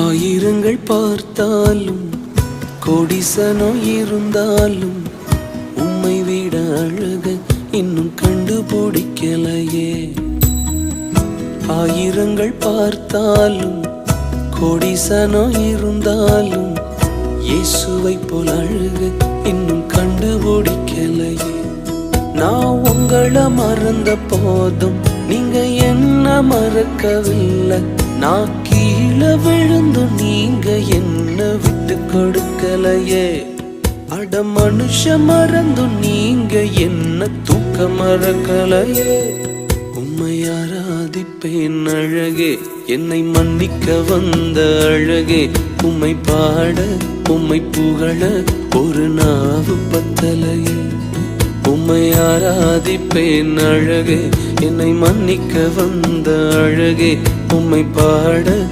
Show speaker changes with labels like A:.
A: ஆயிரங்கள் பார்த்தாலும் கோடிசனோ இருந்தாலும் உம்மை விட அழக இன்னும் கண்டுபிடிக்கலையே. ஆயிரங்கள் பார்த்தாலும் கோடிசனோ இருந்தாலும் இயேசுவை போல் அழக இன்னும் கண்டுபிடிக்கலையே. நான் உங்களை மறந்த போதும் நீங்க என்ன மறக்கவில்லை? நான் கீழே விழுந்து நீங்க என்ன விட்டு கொடுக்கலையே? அட மனுஷ மறந்து நீங்க என்ன தூக்க மறக்கலையே? உம்மை ஆராதிப்பேன் அழகே என்னை மன்னிக்க வந்த அழகே. உம்மை பாட உம்மை புகழ ஒரு நாவு பத்தலையே. உம்மை ஆராதிப்பேன் அழகே என்னை மன்னிக்க வந்த அழகே. உம்மை பாட.